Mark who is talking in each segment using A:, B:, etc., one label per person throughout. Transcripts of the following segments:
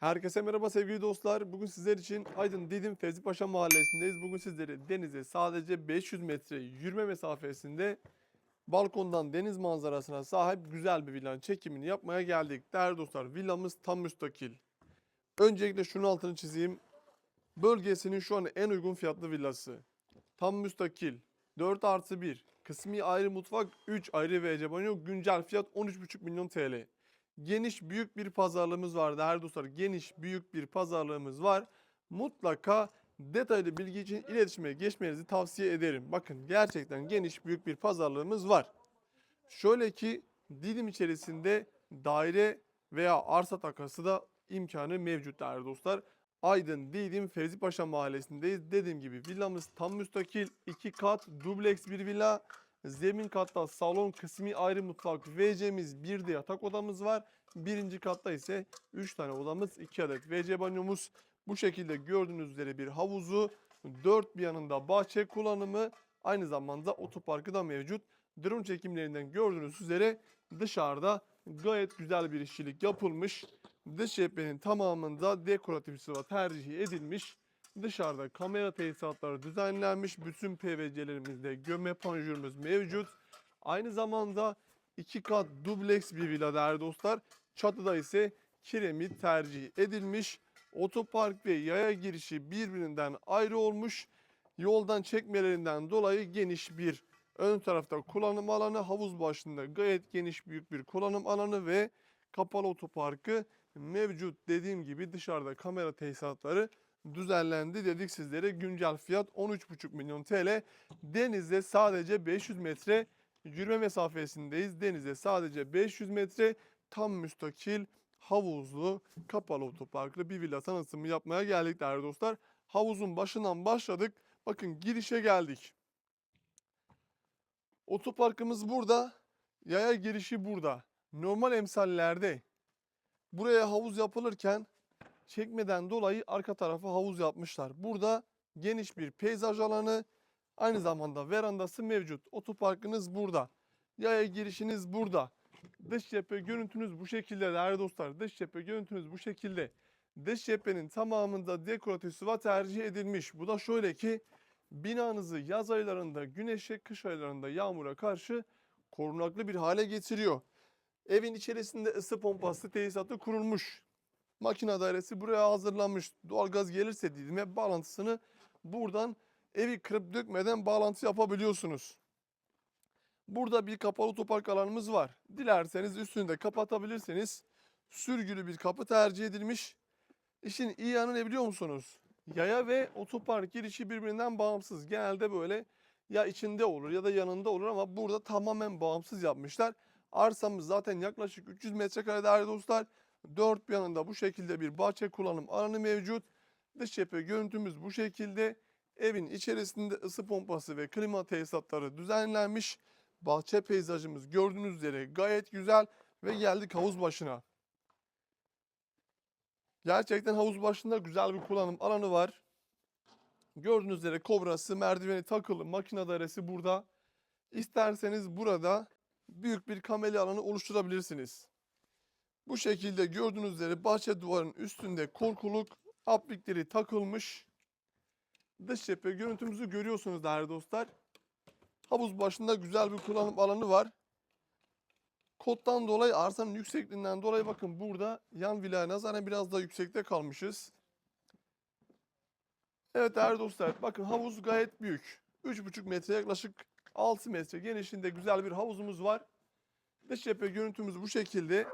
A: Herkese merhaba sevgili dostlar. Bugün sizler için Aydın Didim Fevzi Paşa mahallesindeyiz. Bugün sizleri denize sadece 500 metre yürüme mesafesinde balkondan deniz manzarasına sahip güzel bir villanın çekimini yapmaya geldik. Değerli dostlar villamız tam müstakil. Öncelikle şunun altını çizeyim. Bölgesinin şu an en uygun fiyatlı villası. Tam müstakil. 4 artı 1. Kısmi ayrı mutfak 3 ayrı WC banyo. Güncel fiyat 13,5 milyon TL. Geniş büyük bir pazarlığımız var değerli dostlar. Geniş büyük bir pazarlığımız var. Mutlaka detaylı bilgi için iletişime geçmenizi tavsiye ederim. Bakın gerçekten geniş büyük bir pazarlığımız var. Şöyle ki dilim içerisinde daire veya arsa takası da imkanı mevcut değerli dostlar. Aydın Didim Fevzi Paşa mahallesindeyiz. Dediğim gibi villamız tam müstakil. iki kat dubleks bir villa. Zemin katta salon kısmi ayrı mutfak WC'miz bir de yatak odamız var. Birinci katta ise 3 tane odamız 2 adet WC banyomuz. Bu şekilde gördüğünüz üzere bir havuzu, dört bir yanında bahçe kullanımı, aynı zamanda otoparkı da mevcut. Drone çekimlerinden gördüğünüz üzere dışarıda gayet güzel bir işçilik yapılmış. Dış cephenin tamamında dekoratif sıva tercih edilmiş. Dışarıda kamera tesisatları düzenlenmiş. Bütün PVC'lerimizde gömme panjurumuz mevcut. Aynı zamanda iki kat dubleks bir villa değerli dostlar. Çatıda ise kiremit tercih edilmiş. Otopark ve yaya girişi birbirinden ayrı olmuş. Yoldan çekmelerinden dolayı geniş bir ön tarafta kullanım alanı, havuz başında gayet geniş büyük bir kullanım alanı ve kapalı otoparkı mevcut. Dediğim gibi dışarıda kamera tesisatları düzenlendi dedik sizlere. Güncel fiyat 13,5 milyon TL. Denizde sadece 500 metre yürüme mesafesindeyiz. Denize sadece 500 metre tam müstakil havuzlu kapalı otoparklı bir villa tanıtımı yapmaya geldik değerli dostlar. Havuzun başından başladık. Bakın girişe geldik. Otoparkımız burada. Yaya girişi burada. Normal emsallerde buraya havuz yapılırken çekmeden dolayı arka tarafa havuz yapmışlar. Burada geniş bir peyzaj alanı, aynı zamanda verandası mevcut. Otoparkınız burada. Yaya girişiniz burada. Dış cephe görüntünüz bu şekilde değerli dostlar. Dış cephe görüntünüz bu şekilde. Dış cephenin tamamında dekoratif sıva tercih edilmiş. Bu da şöyle ki binanızı yaz aylarında güneşe, kış aylarında yağmura karşı korunaklı bir hale getiriyor. Evin içerisinde ısı pompası tesisatı kurulmuş makine dairesi buraya hazırlanmış. Doğalgaz gelirse didime bağlantısını buradan evi kırıp dökmeden bağlantı yapabiliyorsunuz. Burada bir kapalı otopark alanımız var. Dilerseniz üstünü de kapatabilirsiniz. Sürgülü bir kapı tercih edilmiş. İşin iyi yanı ne biliyor musunuz? Yaya ve otopark girişi birbirinden bağımsız. Genelde böyle ya içinde olur ya da yanında olur ama burada tamamen bağımsız yapmışlar. Arsamız zaten yaklaşık 300 metrekare değerli dostlar. Dört bir yanında bu şekilde bir bahçe kullanım alanı mevcut. Dış cephe görüntümüz bu şekilde. Evin içerisinde ısı pompası ve klima tesisatları düzenlenmiş. Bahçe peyzajımız gördüğünüz üzere gayet güzel ve geldik havuz başına. Gerçekten havuz başında güzel bir kullanım alanı var. Gördüğünüz üzere kobrası, merdiveni takılı, makine dairesi burada. İsterseniz burada büyük bir kameli alanı oluşturabilirsiniz. Bu şekilde gördüğünüz üzere bahçe duvarının üstünde korkuluk aplikleri takılmış. Dış cephe görüntümüzü görüyorsunuz değerli dostlar. Havuz başında güzel bir kullanım alanı var. Kottan dolayı arsanın yüksekliğinden dolayı bakın burada yan villaya nazaran biraz daha yüksekte kalmışız. Evet değerli dostlar bakın havuz gayet büyük. 3,5 metre yaklaşık 6 metre genişliğinde güzel bir havuzumuz var. Dış cephe görüntümüz bu şekilde.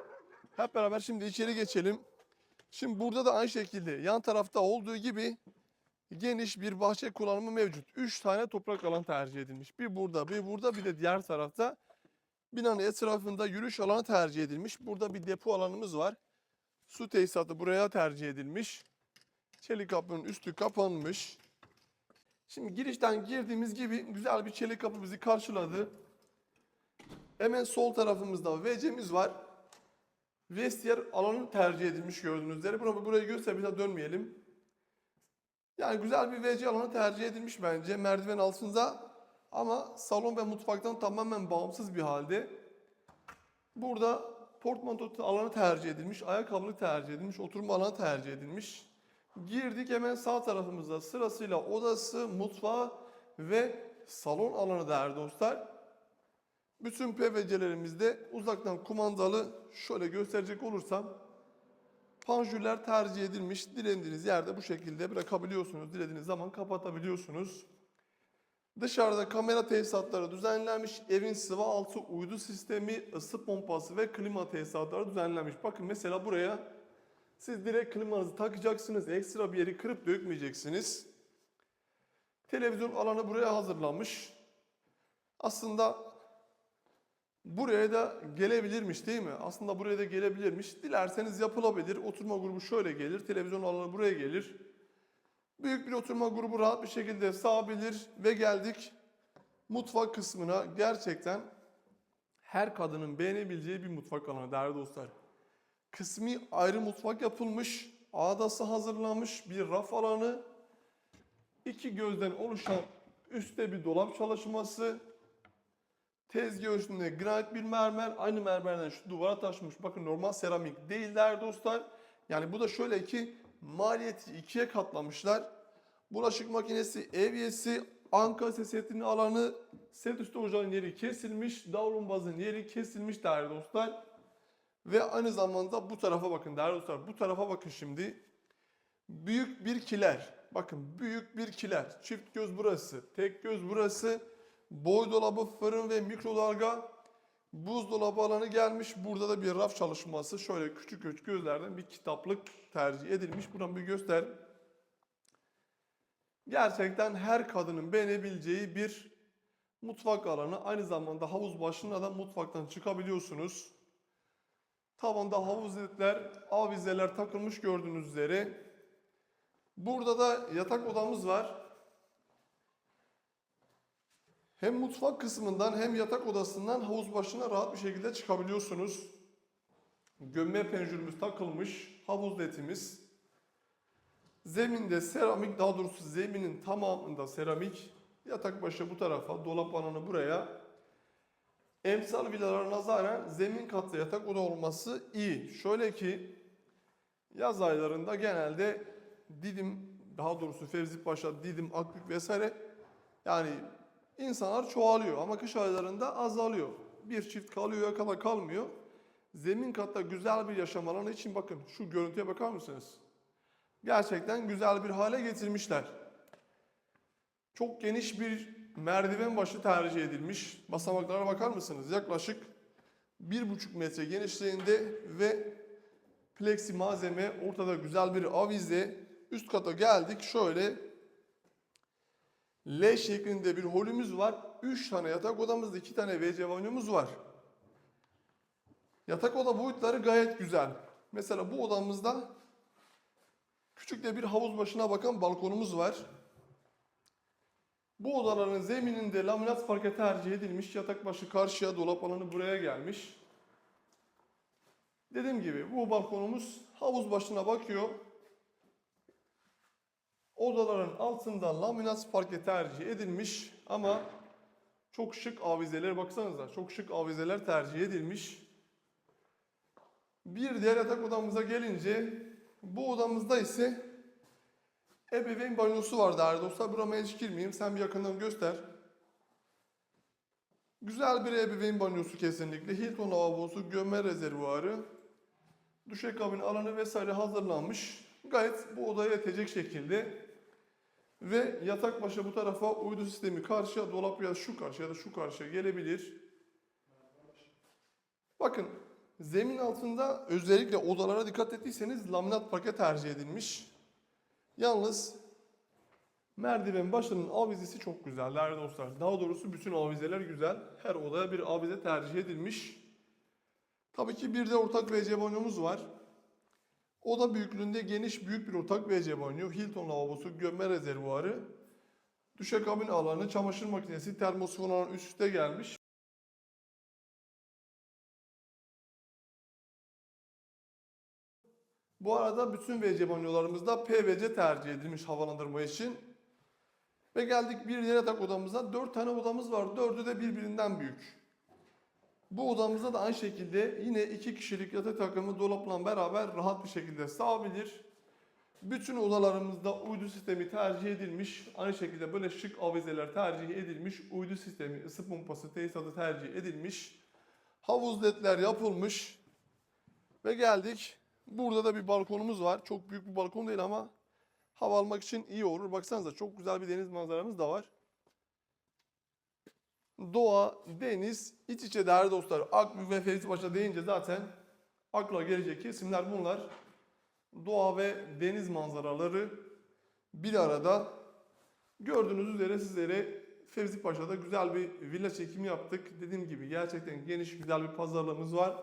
A: Hep beraber şimdi içeri geçelim. Şimdi burada da aynı şekilde yan tarafta olduğu gibi geniş bir bahçe kullanımı mevcut. 3 tane toprak alan tercih edilmiş. Bir burada, bir burada, bir de diğer tarafta. Binanın etrafında yürüyüş alanı tercih edilmiş. Burada bir depo alanımız var. Su tesisatı buraya tercih edilmiş. Çelik kapının üstü kapanmış. Şimdi girişten girdiğimiz gibi güzel bir çelik kapı bizi karşıladı. Hemen sol tarafımızda WC'miz var. Vestiyer alanı tercih edilmiş gördüğünüz üzere. Buna, burayı göster bir daha dönmeyelim. Yani güzel bir WC alanı tercih edilmiş bence. Merdiven altında ama salon ve mutfaktan tamamen bağımsız bir halde. Burada portmanto alanı tercih edilmiş, ayakkabılık tercih edilmiş, oturma alanı tercih edilmiş. Girdik hemen sağ tarafımızda sırasıyla odası, mutfağı ve salon alanı değerli dostlar. Bütün PVC'lerimizde uzaktan kumandalı şöyle gösterecek olursam panjurlar tercih edilmiş. Dilediğiniz yerde bu şekilde bırakabiliyorsunuz. Dilediğiniz zaman kapatabiliyorsunuz. Dışarıda kamera tesisatları düzenlenmiş. Evin sıva altı uydu sistemi, ısı pompası ve klima tesisatları düzenlenmiş. Bakın mesela buraya siz direkt klimanızı takacaksınız. Ekstra bir yeri kırıp dökmeyeceksiniz. Televizyon alanı buraya hazırlanmış. Aslında buraya da gelebilirmiş değil mi? Aslında buraya da gelebilirmiş. Dilerseniz yapılabilir. Oturma grubu şöyle gelir. Televizyon alanı buraya gelir. Büyük bir oturma grubu rahat bir şekilde sığabilir ve geldik mutfak kısmına. Gerçekten her kadının beğenebileceği bir mutfak alanı değerli dostlar. Kısmi ayrı mutfak yapılmış, ağdası hazırlanmış bir raf alanı, iki gözden oluşan üstte bir dolap çalışması, tezgah üstünde granit bir mermer, aynı mermerden şu duvara taşmış. Bakın normal seramik değil değerli dostlar. Yani bu da şöyle ki maliyeti ikiye katlamışlar. Bulaşık makinesi, evyesi, anka setinin alanı, set üstü ocağın yeri kesilmiş, davlumbazın yeri kesilmiş değerli dostlar. Ve aynı zamanda bu tarafa bakın değerli dostlar. Bu tarafa bakın şimdi. Büyük bir kiler. Bakın büyük bir kiler. Çift göz burası. Tek göz burası. Boy dolabı, fırın ve mikrodalga. Buzdolabı alanı gelmiş. Burada da bir raf çalışması. Şöyle küçük küçük gözlerden bir kitaplık tercih edilmiş. Buradan bir göster. Gerçekten her kadının beğenebileceği bir mutfak alanı. Aynı zamanda havuz başına da mutfaktan çıkabiliyorsunuz. Tavanda havuzletler, avizeler takılmış gördüğünüz üzere. Burada da yatak odamız var. Hem mutfak kısmından hem yatak odasından havuz başına rahat bir şekilde çıkabiliyorsunuz. Gömme penjürümüz takılmış, havuz letimiz. Zeminde seramik, daha doğrusu zeminin tamamında seramik. Yatak başı bu tarafa, dolap alanı buraya. Emsal villalara nazaran zemin katlı yatak oda olması iyi. Şöyle ki yaz aylarında genelde Didim, daha doğrusu Fevzi Paşa, Didim, Akbük vesaire yani insanlar çoğalıyor ama kış aylarında azalıyor. Bir çift kalıyor ya kadar kalmıyor. Zemin katta güzel bir yaşam alanı için bakın şu görüntüye bakar mısınız? Gerçekten güzel bir hale getirmişler. Çok geniş bir merdiven başı tercih edilmiş. Basamaklara bakar mısınız? Yaklaşık 1,5 metre genişliğinde ve plexi malzeme, ortada güzel bir avize. Üst kata geldik. Şöyle L şeklinde bir holümüz var. 3 tane yatak odamızda 2 tane WC banyomuz var. Yatak oda boyutları gayet güzel. Mesela bu odamızda küçük de bir havuz başına bakan balkonumuz var. Bu odaların zemininde laminat parke tercih edilmiş. Yatak başı karşıya, dolap alanı buraya gelmiş. Dediğim gibi bu balkonumuz havuz başına bakıyor. Odaların altında laminat parke tercih edilmiş ama çok şık avizeler baksanıza çok şık avizeler tercih edilmiş. Bir diğer yatak odamıza gelince bu odamızda ise ebeveyn banyosu var değerli dostlar. Burama hiç girmeyeyim. Sen bir yakından göster. Güzel bir ebeveyn banyosu kesinlikle. Hilton lavabosu, gömme rezervuarı, duşakabin alanı vesaire hazırlanmış. Gayet bu odaya yetecek şekilde. Ve yatak başı bu tarafa uydu sistemi karşıya, dolap ya şu karşıya da şu karşıya gelebilir. Bakın zemin altında özellikle odalara dikkat ettiyseniz laminat parke tercih edilmiş. Yalnız merdiven başının avizesi çok güzel değerli dostlar. Daha doğrusu bütün avizeler güzel. Her odaya bir avize tercih edilmiş. Tabii ki bir de ortak WC banyomuz var. Oda büyüklüğünde geniş büyük bir ortak WC banyo, Hilton lavabosu, gömme rezervuarı, duşakabin alanı, çamaşır makinesi, termosifon alanı üst üste gelmiş. Bu arada bütün WC banyolarımızda PVC tercih edilmiş havalandırma için. Ve geldik bir yatak odamıza. Dört tane odamız var. Dördü de birbirinden büyük. Bu odamızda da aynı şekilde yine iki kişilik yatak takımı dolapla beraber rahat bir şekilde sığabilir. Bütün odalarımızda uydu sistemi tercih edilmiş. Aynı şekilde böyle şık avizeler tercih edilmiş. Uydu sistemi, ısı pompası, tesisatı tercih edilmiş. Havuz ledler yapılmış. Ve geldik. Burada da bir balkonumuz var. Çok büyük bir balkon değil ama hava almak için iyi olur. Baksanıza çok güzel bir deniz manzaramız da var. Doğa, deniz, iç içe değerli dostlar. Akbük ve Fevzipaşa deyince zaten akla gelecek isimler bunlar. Doğa ve deniz manzaraları bir arada. Gördüğünüz üzere sizlere Fevzi Paşa'da güzel bir villa çekimi yaptık. Dediğim gibi gerçekten geniş güzel bir pazarlığımız var.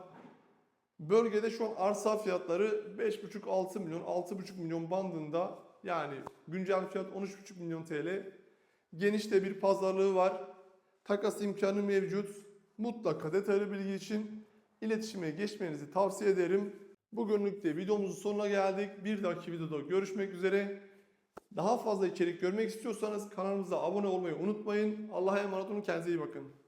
A: Bölgede şu an arsa fiyatları 5,5-6 milyon, 6,5 milyon bandında. Yani güncel fiyat 13,5 milyon TL. Geniş de bir pazarlığı var. Takas imkanı mevcut. Mutlaka detaylı bilgi için iletişime geçmenizi tavsiye ederim. Bugünlük de videomuzun sonuna geldik. Bir dahaki videoda görüşmek üzere. Daha fazla içerik görmek istiyorsanız kanalımıza abone olmayı unutmayın. Allah'a emanet olun. Kendinize iyi bakın.